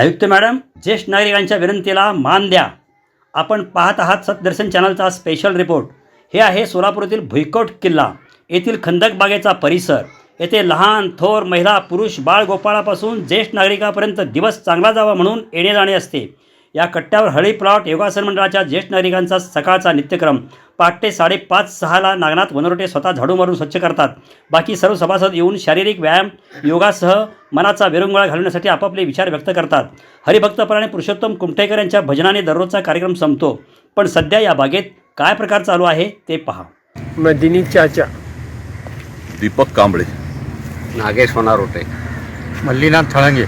आयुक्त मॅडम ज्येष्ठ नागरिकांच्या विनंतीला मान द्या. आपण पाहत आहात सतदर्शन चॅनलचा स्पेशल रिपोर्ट हे आहे सोलापूरातील भुईकोट किल्ला. येथील खंदक बागेचा परिसर. येथे लहान थोर महिला पुरुष बाळ गोपाळापासून ज्येष्ठ नागरिकापर्यंत दिवस चांगला जावा म्हणून येणे जाणे असते. या कट्ट्यावर हळी प्लॉट योगासन मंडळाच्या ज्येष्ठ नागरिकांचा सकाळचा नित्यक्रम. पहाटे साडेपाच सहाला नागनाथ वनरोटे स्वतः झाडू मारून स्वच्छ करतात. बाकी सर्व सभासद येऊन शारीरिक व्यायाम योगासह मनाचा विरंगुळा घालवण्यासाठी आपापले विचार व्यक्त करतात. हरिभक्तपराणे पुरुषोत्तम कुमठेकर यांच्या भजनाने दररोजचा कार्यक्रम संपतो. पण सध्या या बागेत काय प्रकार चालू आहे ते पहा. मदिनी चाचा. दीपक कांबळे. नागेश होणारोटे. मल्लीनाथ थळंगे.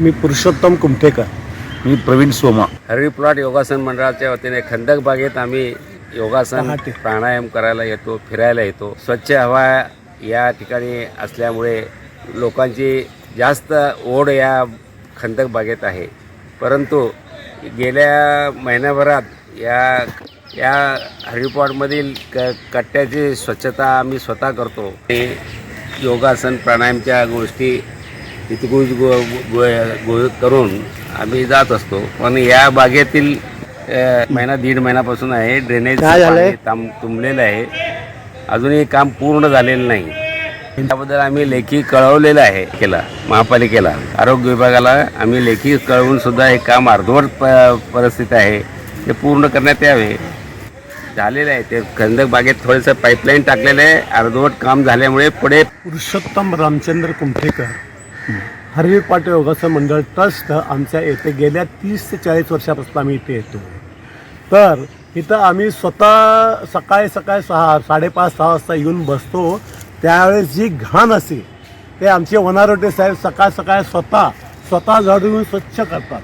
मी पुरुषोत्तम कुमठेकर मी प्रवीण सोमा. हरवी प्लॉट योगासन मंडळाच्या वतीने खंदक बागेत आम्ही योगासन. प्राणायाम करायला येतो फिरायला येतो. स्वच्छ हवा या ठिकाणी असल्यामुळे लोकांची जास्त ओढ या खंदक बागेत आहे. परंतु गेल्या महिन्याभरात या या हरिपॉटमधील क कट्ट्याची स्वच्छता आम्ही स्वतः करतो. ते योगासन प्राणायामच्या गोष्टी तिथे गो गो गो- गो करून आम्ही जात असतो. पण या बागेतील महिना दीड महिन्यापासून आहे. ड्रेनेज? ताम तुंबलेलं आहे. अजूनही काम पूर्ण झालेलं नाही. त्याबद्दल आम्ही लेखी कळवलेलं आहे केला महापालिकेला. आरोग्य विभागाला आम्ही लेखी कळवून सुद्धा हे काम अर्धवट प परिस्थिती आहे. ते पूर्ण करण्यात यावे. झालेलं आहे. ते खंदक बागेत थोडंसं पाईपलाईन टाकलेलं आहे. अर्धवट काम झाल्यामुळे पुढे पुरुषोत्तम रामचंद्र कुमठेकर हरवी पाटील योगासन मंडळ ट्रस्ट आमच्या येथे गेल्या तीस ते चाळीस वर्षापासून आम्ही इथे येतो. तर इथं आम्ही स्वतः सकाळी सकाळी सहा साडेपाच सहा वाजता येऊन बसतो. त्यावेळेस जी घाण असते ते आमचे वनारोटे साहेब सकाळ सकाळ स्वतः स्वतः झाडून स्वच्छ करतात.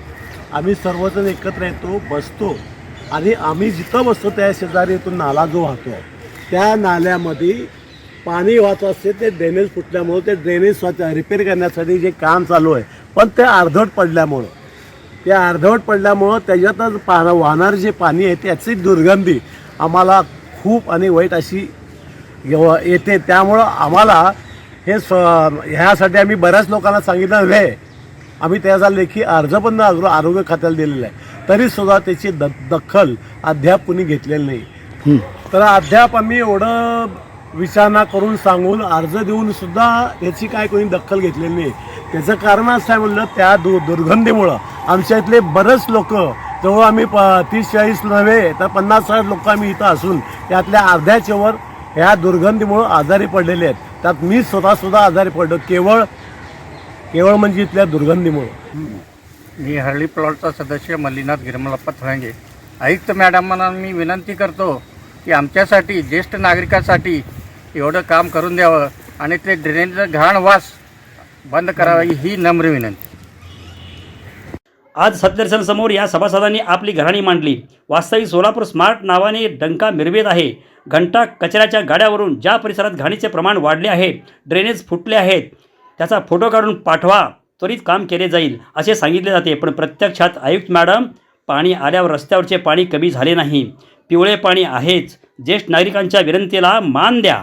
आम्ही सर्वजण एकत्र येतो बसतो. आणि आम्ही जिथं बसतो त्या शेजारी इथून नाला जो वाहतो. त्या नाल्यामध्ये पाणी वाहत असते ते ड्रेनेज फुटल्यामुळं ते ड्रेनेज स्वच्छ रिपेअर करण्यासाठी जे काम चालू आहे. पण ते अर्धवट पडल्यामुळं. ते अर्धवट पडल्यामुळं त्याच्यातच पा वाहणारं जे पाणी आहे त्याची दुर्गंधी आम्हाला खूप आणि वाईट अशी येते. त्यामुळं आम्हाला हे स्व ह्यासाठी आम्ही बऱ्याच लोकांना सांगितलं आहे आम्ही त्याचा लेखी अर्ज पण आरो- आरोग्य खात्याला दिलेला आहे. तरी सुद्धा त्याची द दखल अद्याप कुणी घेतलेली नाही. तर अद्याप आम्ही एवढं विचारणा करून सांगून अर्ज देऊन सुद्धा याची काय कोणी दखल घेतलेली नाही. त्याचं कारण असं आहे म्हणलं त्या दु दुर्गंधीमुळं आमच्या इथले बरेच लोक जवळ आम्ही प तीस चाळीस नव्हे तर पन्नास साठ लोक आम्ही इथं असून त्यातल्या अर्ध्याच्यावर ह्या दुर्गंधीमुळं आजारी पडलेले आहेत. त्यात मी स्वतःसुद्धा आजारी पडलो. केवळ केवळ म्हणजे इथल्या दुर्गंधीमुळं. मी हरळी प्लॉटचा सदस्य मल्लीनाथ गिरमलप्पा थळंगे आयुक्त मॅडमांना मी विनंती करतो की आमच्यासाठी ज्येष्ठ नागरिकांसाठी एवढं काम करून द्यावं आणि ते ड्रेनेजचं घाण वास बंद करावी ही नम्र विनंती. आज सत्यदर्शनसमोर या सभासदांनी आपली घराणी मांडली. वास्तविक सोलापूर स्मार्ट नावाने डंका मिरवेत आहे. घंटा कचऱ्याच्या गाड्यावरून ज्या परिसरात घाणीचे प्रमाण वाढले आहे ड्रेनेज फुटले आहेत त्याचा फोटो काढून पाठवा त्वरित काम केले जाईल असे सांगितले जाते. पण प्रत्यक्षात आयुक्त मॅडम पाणी आल्यावर रस्त्यावरचे पाणी कमी झाले नाही. पिवळे पाणी आहेच. ज्येष्ठ नागरिकांच्या विनंतीला मान द्या.